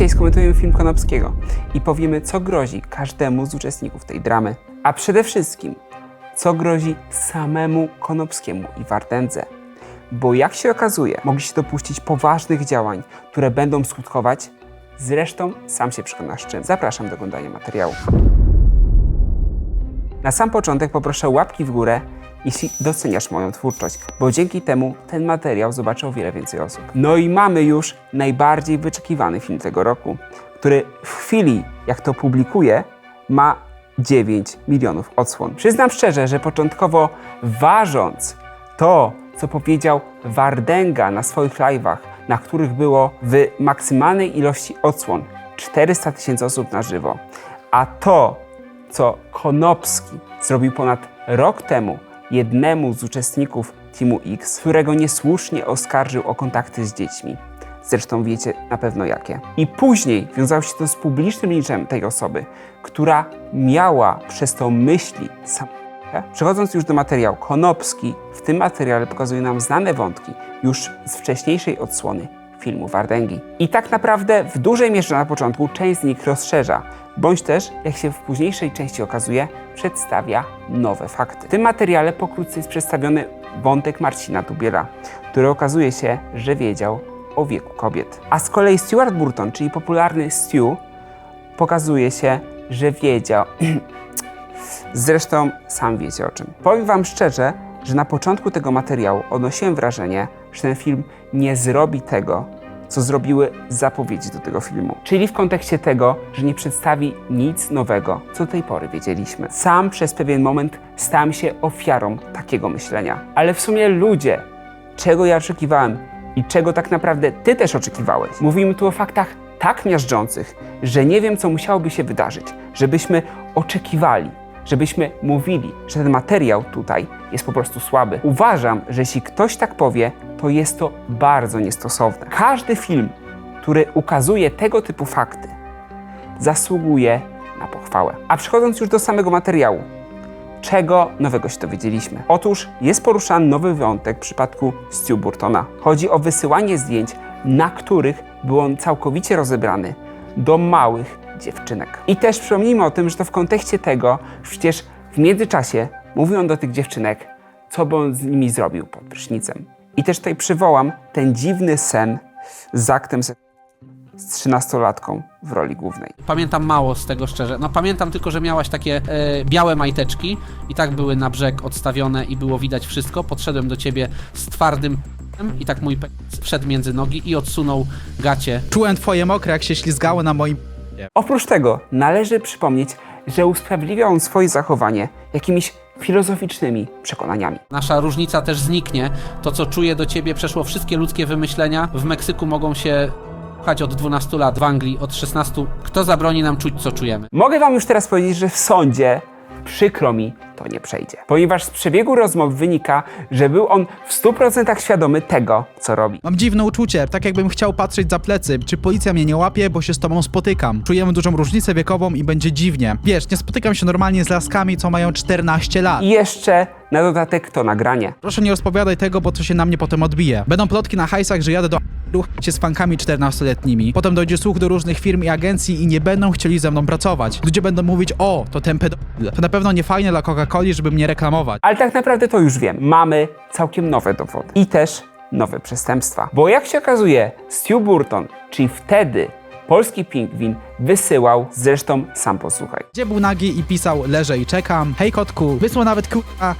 Dzisiaj skomentujemy film Konopskiego i powiemy, co grozi każdemu z uczestników tej dramy. A przede wszystkim, co grozi samemu Konopskiemu i Wardędze. Bo jak się okazuje, mogli się dopuścić poważnych działań, które będą skutkować, zresztą sam się przekonasz czym. Zapraszam do oglądania materiału. Na sam początek poproszę łapki w górę, jeśli doceniasz moją twórczość, bo dzięki temu ten materiał zobaczy o wiele więcej osób. No i mamy już najbardziej wyczekiwany film tego roku, który w chwili, jak to publikuję, ma 9 milionów odsłon. Przyznam szczerze, że początkowo ważąc to, co powiedział Wardęga na swoich live'ach, na których było w maksymalnej ilości odsłon 400 tysięcy osób na żywo, a to, co Konopski zrobił ponad rok temu jednemu z uczestników Teamu X, którego niesłusznie oskarżył o kontakty z dziećmi. Zresztą wiecie na pewno jakie. I później wiązało się to z publicznym linchem tej osoby, która miała przez to myśli samobójcze. Przechodząc już do materiału, Konopski w tym materiale pokazuje nam znane wątki już z wcześniejszej odsłony filmu Wardęgi. I tak naprawdę w dużej mierze na początku część z nich rozszerza, bądź też, jak się w późniejszej części okazuje, przedstawia nowe fakty. W tym materiale pokrótce jest przedstawiony wątek Marcina Dubiela, który okazuje się, że wiedział o wieku kobiet. A z kolei Stuart Burton, czyli popularny Stu, pokazuje się, że wiedział. Zresztą sam wiecie o czym. Powiem Wam szczerze, że na początku tego materiału odnosiłem wrażenie, że ten film nie zrobi tego, co zrobiły zapowiedzi do tego filmu. Czyli w kontekście tego, że nie przedstawi nic nowego, co do tej pory wiedzieliśmy. Sam przez pewien moment stałem się ofiarą takiego myślenia. Ale w sumie ludzie, czego ja oczekiwałem i czego tak naprawdę ty też oczekiwałeś. Mówimy tu o faktach tak miażdżących, że nie wiem, co musiałoby się wydarzyć, żebyśmy oczekiwali, żebyśmy mówili, że ten materiał tutaj jest po prostu słaby. Uważam, że jeśli ktoś tak powie, to jest to bardzo niestosowne. Każdy film, który ukazuje tego typu fakty, zasługuje na pochwałę. A przechodząc już do samego materiału, czego nowego się dowiedzieliśmy? Otóż jest poruszany nowy wątek w przypadku Stu Burtona. Chodzi o wysyłanie zdjęć, na których był on całkowicie rozebrany do małych dziewczynek. I też przypomnijmy o tym, że to w kontekście tego, że przecież w międzyczasie mówił on do tych dziewczynek, co by on z nimi zrobił pod prysznicem. I też tutaj przywołam ten dziwny sen z aktem z trzynastolatką w roli głównej. Pamiętam mało z tego szczerze. No pamiętam tylko, że miałaś takie e, białe majteczki i tak były na brzeg odstawione i było widać wszystko. Podszedłem do ciebie z twardym i tak mój p*** wszedł między nogi i odsunął gacie. Czułem twoje mokre, jak się ślizgało na moim... Oprócz tego należy przypomnieć, że usprawiedliwiał on swoje zachowanie jakimiś filozoficznymi przekonaniami. Nasza różnica też zniknie. To, co czuję do ciebie, przeszło wszystkie ludzkie wymyślenia. W Meksyku mogą się pchać od 12 lat, w Anglii od 16. Kto zabroni nam czuć, co czujemy? Mogę Wam już teraz powiedzieć, że w sądzie przykro mi to nie przejdzie. Ponieważ z przebiegu rozmów wynika, że był on w 100% świadomy tego, co robi. Mam dziwne uczucie, tak jakbym chciał patrzeć za plecy. Czy policja mnie nie łapie, bo się z tobą spotykam. Czujemy dużą różnicę wiekową i będzie dziwnie. Wiesz, nie spotykam się normalnie z laskami, co mają 14 lat. I jeszcze na dodatek to nagranie. Proszę nie rozpowiadaj tego, bo to się na mnie potem odbije. Będą plotki na hajsach, że jadę do ruch się z fankami 14-letnimi. Potem dojdzie słuch do różnych firm i agencji i nie będą chcieli ze mną pracować. Ludzie będą mówić, o, to ten pedofil. To na pewno nie fajne dla Coca-Coli, żeby mnie reklamować. Ale tak naprawdę to już wiem. Mamy całkiem nowe dowody. I też nowe przestępstwa. Bo jak się okazuje, Stu Burton, czyli wtedy polski pingwin, wysyłał, zresztą sam posłuchaj. Gdzie był nagi i pisał, leżę i czekam. Hej kotku, wysłał nawet kurwa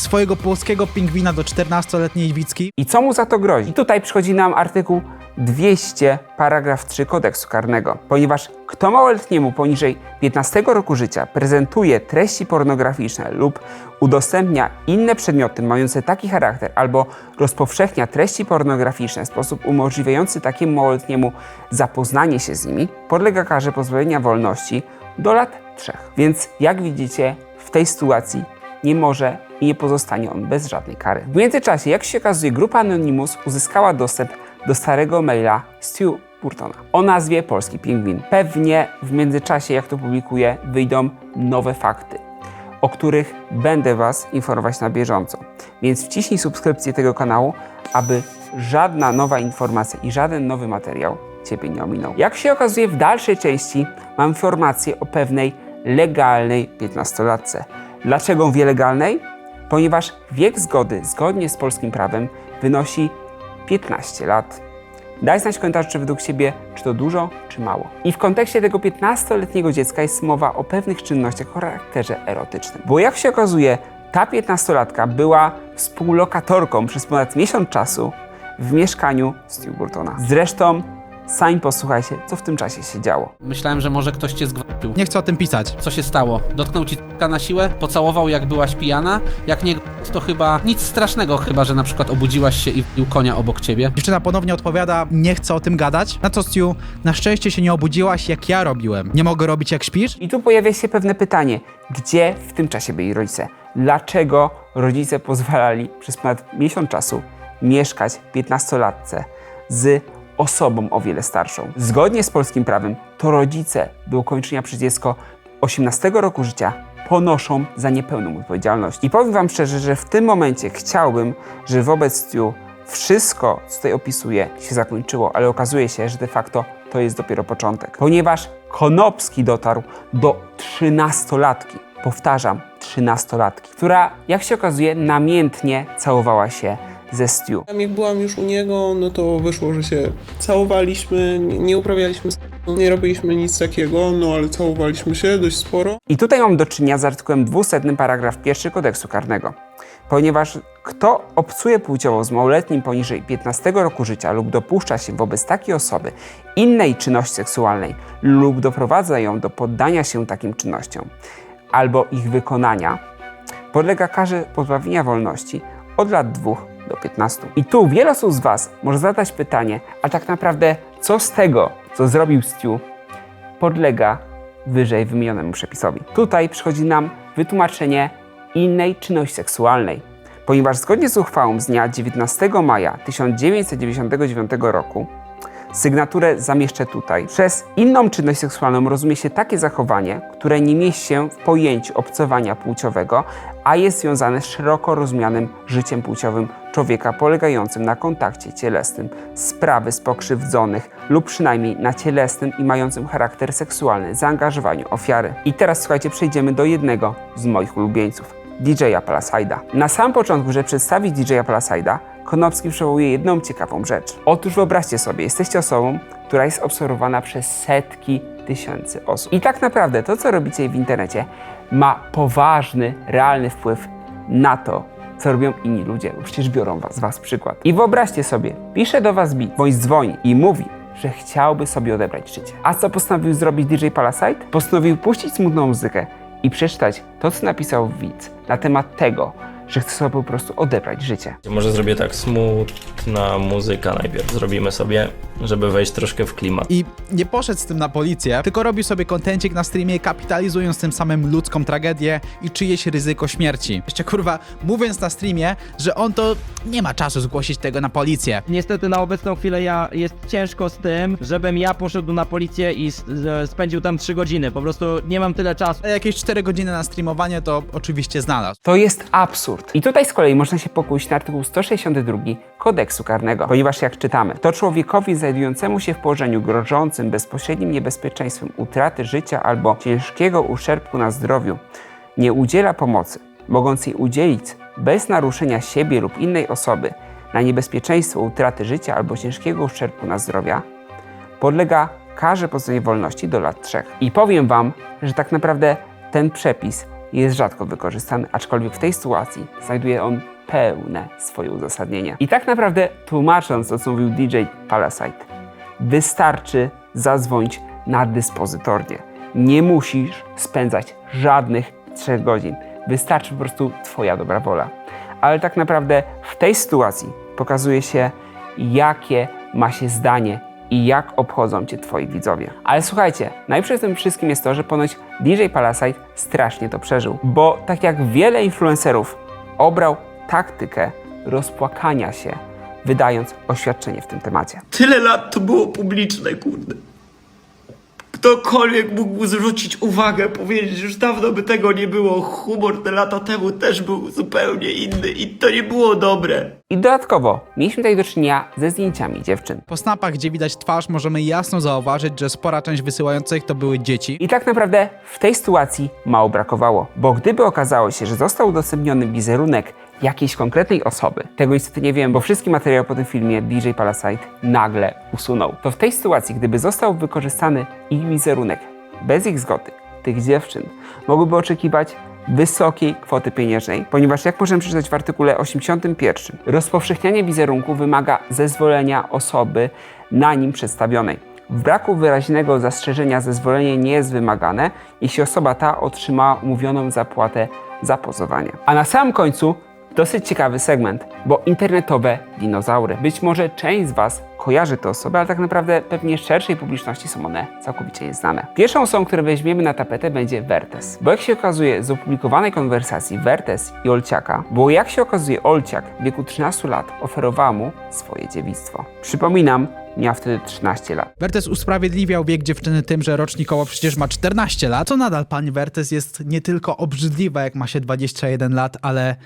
swojego polskiego pingwina do 14-letniej Wicki. I co mu za to grozi? I tutaj przychodzi nam artykuł 200, paragraf 3 kodeksu karnego. Ponieważ kto małoletniemu poniżej 15 roku życia prezentuje treści pornograficzne lub udostępnia inne przedmioty mające taki charakter albo rozpowszechnia treści pornograficzne w sposób umożliwiający takiemu małoletniemu zapoznanie się z nimi, podlega karze pozbawienia wolności do lat 3. Więc jak widzicie, w tej sytuacji nie może i nie pozostanie on bez żadnej kary. W międzyczasie, jak się okazuje, grupa Anonymous uzyskała dostęp do starego maila Stu Burtona o nazwie Polski Pingwin. Pewnie w międzyczasie, jak to publikuję, wyjdą nowe fakty, o których będę Was informować na bieżąco. Więc wciśnij subskrypcję tego kanału, aby żadna nowa informacja i żaden nowy materiał ciebie nie ominął. Jak się okazuje, w dalszej części mam informację o pewnej legalnej 15-latce. Dlaczego mówię legalnej? Ponieważ wiek zgody, zgodnie z polskim prawem, wynosi 15 lat. Daj znać w komentarzu, czy według Ciebie, czy to dużo, czy mało. I w kontekście tego 15-letniego dziecka jest mowa o pewnych czynnościach o charakterze erotycznym. Bo jak się okazuje, ta 15-latka była współlokatorką przez ponad miesiąc czasu w mieszkaniu Stu Burtona. Zresztą, sami posłuchajcie, co w tym czasie się działo. Myślałem, że może ktoś cię zgwałcił. Nie chcę o tym pisać. Co się stało? Dotknął ci t***a na siłę? Pocałował jak byłaś pijana? Jak nie to chyba nic strasznego, chyba że na przykład obudziłaś się i wbił konia obok ciebie. Dziewczyna ponownie odpowiada, nie chcę o tym gadać. Na co Stu, na szczęście się nie obudziłaś jak ja robiłem. Nie mogę robić jak śpisz? I tu pojawia się pewne pytanie, gdzie w tym czasie byli rodzice? Dlaczego rodzice pozwalali przez ponad miesiąc czasu mieszkać 15-latce z osobą o wiele starszą? Zgodnie z polskim prawem to rodzice do ukończenia przez dziecko 18 roku życia ponoszą za niepełną odpowiedzialność. I powiem Wam szczerze, że w tym momencie chciałbym, że wobec Stu wszystko, co tutaj opisuję, się zakończyło, ale okazuje się, że de facto to jest dopiero początek. Ponieważ Konopski dotarł do 13-latki. Powtarzam, 13-latki, która, jak się okazuje, namiętnie całowała się ze Stu. Jak byłam już u niego, no to wyszło, że się całowaliśmy, nie uprawialiśmy nie robiliśmy nic takiego, no ale całowaliśmy się dość sporo. I tutaj mam do czynienia z artykułem 200 paragraf 1 kodeksu karnego. Ponieważ kto obcuje płciowo z małoletnim poniżej 15 roku życia lub dopuszcza się wobec takiej osoby innej czynności seksualnej lub doprowadza ją do poddania się takim czynnościom albo ich wykonania, podlega karze pozbawienia wolności od lat 2 do 15. I tu wiele osób z Was może zadać pytanie, a tak naprawdę co z tego, co zrobił Stu, podlega wyżej wymienionemu przepisowi. Tutaj przychodzi nam wytłumaczenie innej czynności seksualnej, ponieważ zgodnie z uchwałą z dnia 19 maja 1999 roku Sygnaturę zamieszczę tutaj. Przez inną czynność seksualną rozumie się takie zachowanie, które nie mieści się w pojęciu obcowania płciowego, a jest związane z szeroko rozumianym życiem płciowym człowieka polegającym na kontakcie cielesnym, sprawy z pokrzywdzonych lub przynajmniej na cielesnym i mającym charakter seksualny zaangażowaniu ofiary. I teraz słuchajcie, przejdziemy do jednego z moich ulubieńców. DJ-a Palaside'a. Na samym początku, żeby przedstawić DJ-a Palaside'a, Konopski przywołuje jedną ciekawą rzecz. Otóż wyobraźcie sobie, jesteście osobą, która jest obserwowana przez setki tysięcy osób. I tak naprawdę to, co robicie w internecie, ma poważny, realny wpływ na to, co robią inni ludzie, bo przecież biorą was, was przykład. I wyobraźcie sobie, pisze do was bit, bądź dzwoni i mówi, że chciałby sobie odebrać życie. A co postanowił zrobić DJ Palasite? Postanowił puścić smutną muzykę i przeczytać to, co napisał widz na temat tego, że chce sobie po prostu odebrać życie. Może zrobię tak, smutna muzyka najpierw zrobimy sobie, żeby wejść troszkę w klimat. I nie poszedł z tym na policję, tylko robił sobie kontencik na streamie, kapitalizując tym samym ludzką tragedię i czyjeś ryzyko śmierci. Jeszcze kurwa, mówiąc na streamie, że on to nie ma czasu zgłosić tego na policję. Niestety na obecną chwilę ja jest ciężko z tym, żebym ja poszedł na policję i s- z- spędził tam 3 godziny. Po prostu nie mam tyle czasu. Jakieś 4 godziny na streamowanie to oczywiście znalazł. To jest absurd. I tutaj z kolei można się pokusić na artykuł 162 kodeksu karnego, ponieważ jak czytamy, to człowiekowi znajdującemu się w położeniu grożącym bezpośrednim niebezpieczeństwem utraty życia albo ciężkiego uszczerbku na zdrowiu nie udziela pomocy, mogąc jej udzielić bez naruszenia siebie lub innej osoby na niebezpieczeństwo utraty życia albo ciężkiego uszczerbku na zdrowia, podlega karze pozbawienia wolności do lat trzech. I powiem Wam, że tak naprawdę ten przepis jest rzadko wykorzystany, aczkolwiek w tej sytuacji znajduje on pełne swoje uzasadnienie. I tak naprawdę tłumacząc to, co mówił DJ Palasite, wystarczy zadzwonić na dyspozytornię. Nie musisz spędzać żadnych trzech godzin. Wystarczy po prostu Twoja dobra wola. Ale tak naprawdę w tej sytuacji pokazuje się, jakie ma się zdanie i jak obchodzą Cię Twoi widzowie. Ale słuchajcie, najlepsze w tym wszystkim jest to, że ponoć DJ Palasite strasznie to przeżył, bo tak jak wiele influencerów obrał taktykę rozpłakania się, wydając oświadczenie w tym temacie. Tyle lat to było publiczne, kurde. Ktokolwiek mógł zwrócić uwagę, powiedzieć, że już dawno by tego nie było. Humor te lata temu też był zupełnie inny i to nie było dobre. I dodatkowo mieliśmy tutaj do czynienia ze zdjęciami dziewczyn. Po snapach, gdzie widać twarz, możemy jasno zauważyć, że spora część wysyłających to były dzieci. I tak naprawdę w tej sytuacji mało brakowało, bo gdyby okazało się, że został udostępniony wizerunek jakiejś konkretnej osoby, tego niestety nie wiem, bo wszystki materiały po tym filmie DJ Palasite nagle usunął, to w tej sytuacji, gdyby został wykorzystany ich wizerunek bez ich zgody, tych dziewczyn, mogłyby oczekiwać wysokiej kwoty pieniężnej, ponieważ jak możemy przeczytać w artykule 81, rozpowszechnianie wizerunku wymaga zezwolenia osoby na nim przedstawionej. W braku wyraźnego zastrzeżenia zezwolenie nie jest wymagane, jeśli osoba ta otrzymała umówioną zapłatę za pozowanie. A na samym końcu dosyć ciekawy segment, bo internetowe dinozaury. Być może część z Was kojarzy te osoby, ale tak naprawdę pewnie szerszej publiczności są one całkowicie nieznane. Pierwszą osobą, którą weźmiemy na tapetę będzie Wertes, bo jak się okazuje z opublikowanej konwersacji Wertes i Olciaka, bo jak się okazuje Olciak w wieku 13 lat oferowała mu swoje dziewictwo. Przypominam, miał wtedy 13 lat. Wertes usprawiedliwiał wiek dziewczyny tym, że rocznikowo przecież ma 14 lat, to nadal pani Wertes jest nie tylko obrzydliwa, jak ma się 21 lat, ale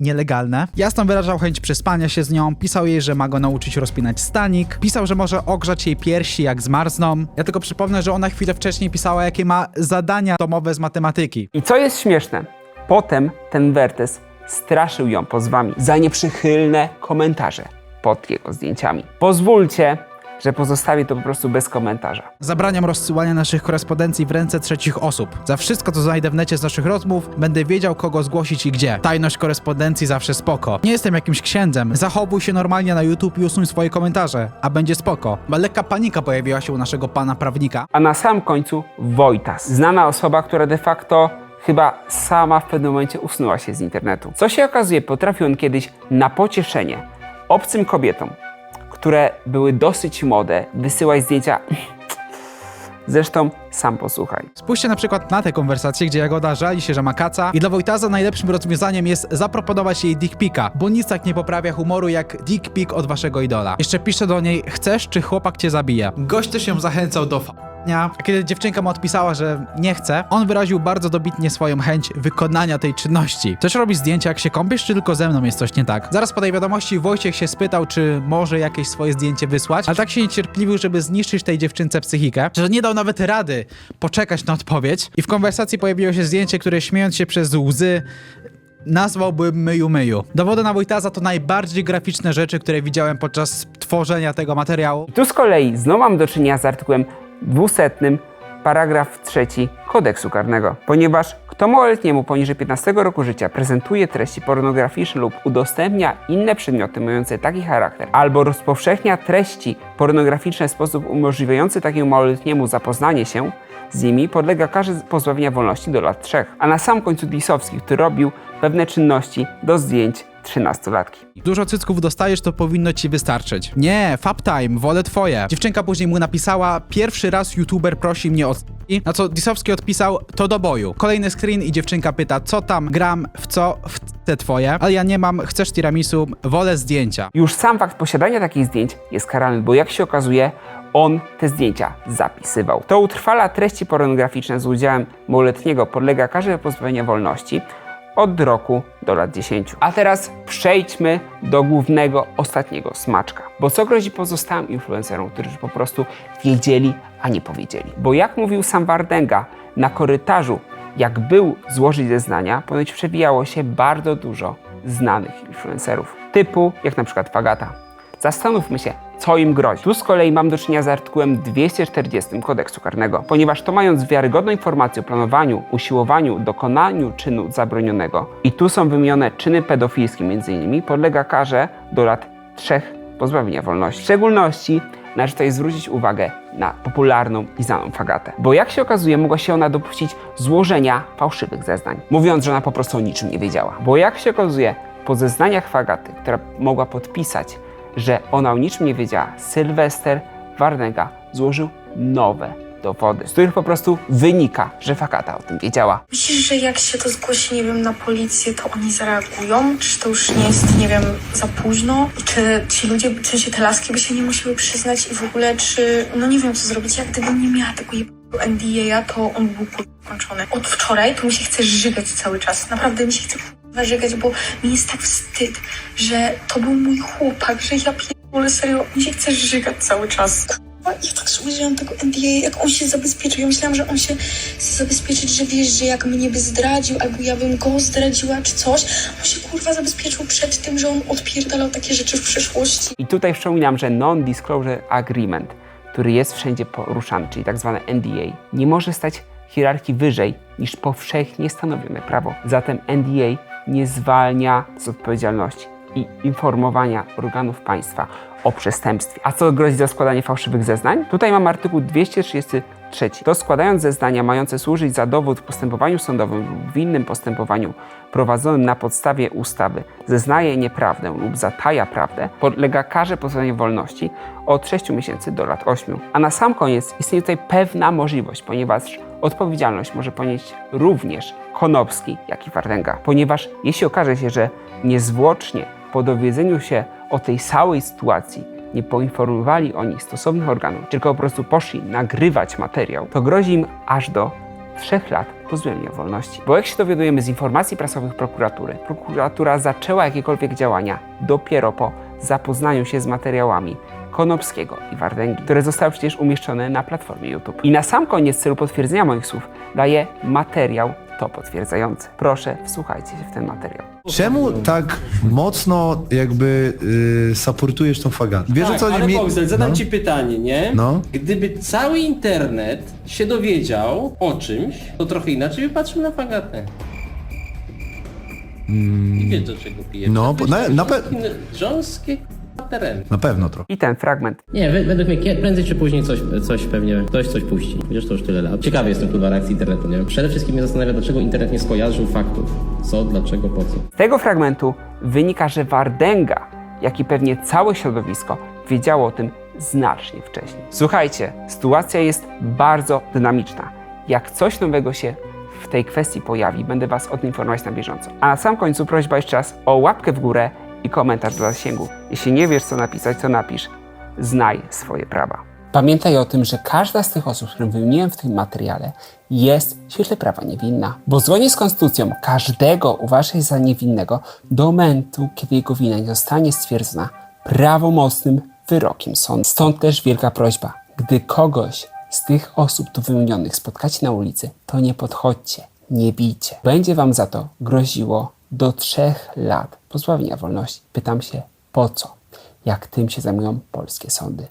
nielegalne. Jasno wyrażał chęć przespania się z nią, pisał jej, że ma go nauczyć rozpinać stanik, pisał, że może ogrzać jej piersi jak zmarzną. Ja tylko przypomnę, że ona chwilę wcześniej pisała, jakie ma zadania domowe z matematyki. I co jest śmieszne, potem ten Wertes straszył ją pozwami za nieprzychylne komentarze pod jego zdjęciami. Pozwólcie, że pozostawię to po prostu bez komentarza. Zabraniam rozsyłania naszych korespondencji w ręce trzecich osób. Za wszystko, co znajdę w necie z naszych rozmów, będę wiedział, kogo zgłosić i gdzie. Tajność korespondencji zawsze spoko. Nie jestem jakimś księdzem. Zachowuj się normalnie na YouTube i usuń swoje komentarze, a będzie spoko. Bo lekka panika pojawiła się u naszego pana prawnika. A na samym końcu Wojtas, znana osoba, która de facto chyba sama w pewnym momencie usunęła się z internetu. Co się okazuje, potrafił on kiedyś na pocieszenie obcym kobietom, były dosyć młode, wysyłać zdjęcia. Zresztą sam posłuchaj. Spójrzcie na przykład na tę konwersację, gdzie Jagoda żali się, że ma kaca i dla Wojtaza najlepszym rozwiązaniem jest zaproponować jej dick pika, bo nic tak nie poprawia humoru jak dick pic od waszego idola. Jeszcze pisze do niej, chcesz czy chłopak cię zabije? Gość też ją zachęcał do a kiedy dziewczynka mu odpisała, że nie chce, on wyraził bardzo dobitnie swoją chęć wykonania tej czynności. Też robi zdjęcia jak się kąpiesz, czy tylko ze mną jest coś nie tak? Zaraz po tej wiadomości Wojciech się spytał, czy może jakieś swoje zdjęcie wysłać, ale tak się niecierpliwił, żeby zniszczyć tej dziewczynce psychikę, że nie dał nawet rady poczekać na odpowiedź i w konwersacji pojawiło się zdjęcie, które śmiejąc się przez łzy nazwałbym myju myju. Dowody na Wojtaza to najbardziej graficzne rzeczy, które widziałem podczas tworzenia tego materiału. Tu z kolei znowu mam do czynienia z artykułem 200, paragraf 3 kodeksu karnego, ponieważ kto małoletniemu poniżej 15 roku życia prezentuje treści pornograficzne lub udostępnia inne przedmioty mające taki charakter, albo rozpowszechnia treści pornograficzne w sposób umożliwiający takiemu małoletniemu zapoznanie się z nimi, podlega karze pozbawienia wolności do lat 3. A na sam końcu Disowski, który robił pewne czynności do zdjęć 13-latki. Dużo cycków dostajesz, to powinno ci wystarczyć. Nie, fab time, wolę twoje. Dziewczynka później mu napisała, pierwszy raz youtuber prosi mnie o c**ki", na co Disowski odpisał, to do boju. Kolejny screen i dziewczynka pyta, co tam, gram, w co, w te twoje, ale ja nie mam, chcesz tiramisu, wolę zdjęcia. Już sam fakt posiadania takich zdjęć jest karalny, bo jak się okazuje, on te zdjęcia zapisywał. To utrwala treści pornograficzne z udziałem małoletniego podlega karze pozbawienia wolności od roku do lat 10. A teraz przejdźmy do głównego, ostatniego smaczka. Bo co grozi pozostałym influencerom, którzy po prostu wiedzieli, a nie powiedzieli? Bo jak mówił sam Wardenga, na korytarzu, jak był złożyć zeznania, ponoć przewijało się bardzo dużo znanych influencerów. Typu jak na przykład Fagata. Zastanówmy się, co im grozi. Tu z kolei mam do czynienia z artykułem 240 kodeksu karnego, ponieważ to mając wiarygodną informację o planowaniu, usiłowaniu, dokonaniu czynu zabronionego i tu są wymienione czyny pedofilskie m.in. podlega karze do lat 3 pozbawienia wolności. W szczególności należy tutaj zwrócić uwagę na popularną i znaną Fagatę. Bo jak się okazuje, mogła się ona dopuścić złożenia fałszywych zeznań, mówiąc, że ona po prostu o niczym nie wiedziała. Bo jak się okazuje, po zeznaniach Fagaty, która mogła podpisać, że ona o niczym nie wiedziała, Sylwester Warnega złożył nowe dowody, z których po prostu wynika, że Fakata o tym wiedziała. Myślisz, że jak się to zgłosi, nie wiem, na policję, to oni zareagują? Czy to już nie jest, nie wiem, za późno? I czy ci ludzie, czy się te laski by się nie musiały przyznać i w ogóle, czy, no nie wiem, co zrobić, jak gdybym nie miała tego jebanego NDA, to on był kurwa skończony. Od wczoraj to mi się chce żygać cały czas. Naprawdę mi się chce żygać, bo mi jest tak wstyd, że to był mój chłopak, że ja pierdolę serio, mi się chce żygać cały czas. Ja tak użyłam tego NDA, jak on się zabezpieczył. Ja myślałam, że on się chce zabezpieczyć, że wiesz, że jak mnie by zdradził, albo ja bym go zdradziła, czy coś. On się kurwa zabezpieczył przed tym, że on odpierdalał takie rzeczy w przeszłości. I tutaj przypominam, że Non-Disclosure Agreement, który jest wszędzie poruszany, czyli tak zwane NDA, nie może stać hierarchii wyżej niż powszechnie stanowione prawo. Zatem NDA nie zwalnia z odpowiedzialności i informowania organów państwa o przestępstwie. A co grozi za składanie fałszywych zeznań? Tutaj mam artykuł 233. To składając zeznania mające służyć za dowód w postępowaniu sądowym lub w innym postępowaniu prowadzonym na podstawie ustawy zeznaje nieprawdę lub zataja prawdę, podlega karze pozbawienia wolności od 6 miesięcy do lat 8. A na sam koniec istnieje tutaj pewna możliwość, ponieważ odpowiedzialność może ponieść również Konopski, jak i Wardęga. Ponieważ jeśli okaże się, że niezwłocznie po dowiedzeniu się o tej całej sytuacji nie poinformowali oni stosownych organów, tylko po prostu poszli nagrywać materiał, to grozi im aż do trzech lat pozbawienia wolności. Bo jak się dowiadujemy z informacji prasowych prokuratury, prokuratura zaczęła jakiekolwiek działania dopiero po zapoznaniu się z materiałami Konopskiego i Wardęgi, które zostały przecież umieszczone na platformie YouTube. I na sam koniec, w celu potwierdzenia moich słów, daję materiał to potwierdzający. Proszę, wsłuchajcie się w ten materiał. Czemu tak mocno jakby y, supportujesz tą fagatę? Wiesz o tak, co ale mi- Boxel, zadam no. ci pytanie, nie? No. Gdyby cały internet się dowiedział o czymś, to trochę inaczej by patrzył na fagatę. I wiesz do czego pije. Mm. No, bo na- na pe- Rząskie tereny. Na pewno trochę. I ten fragment Nie, we- według mnie kie- prędzej czy później coś, coś pewnie, ktoś coś puści. Chociaż to już tyle lat. Ciekawy jestem kurwa reakcji internetu, nie? Przede wszystkim mnie zastanawia, dlaczego internet nie skojarzył faktów. Co, dlaczego, po co. Z tego fragmentu wynika, że Wardęga, jak i pewnie całe środowisko, wiedziało o tym znacznie wcześniej. Słuchajcie, sytuacja jest bardzo dynamiczna. Jak coś nowego się w tej kwestii pojawi, będę Was o tym informować na bieżąco. A na sam końcu prośba jeszcze raz o łapkę w górę i komentarz do zasięgu. Jeśli nie wiesz, co napisać, to napisz. Znaj swoje prawa. Pamiętaj o tym, że każda z tych osób, którą wymieniłem w tym materiale, jest świetle prawa niewinna. Bo zgodnie z konstytucją każdego uważaj za niewinnego do momentu, kiedy jego wina nie zostanie stwierdzona prawomocnym wyrokiem sądu. Stąd też wielka prośba, gdy kogoś z tych osób tu wymienionych spotkacie na ulicy, to nie podchodźcie, nie bijcie. Będzie wam za to groziło do trzech lat pozbawienia wolności. Pytam się, po co? Jak tym się zajmują polskie sądy.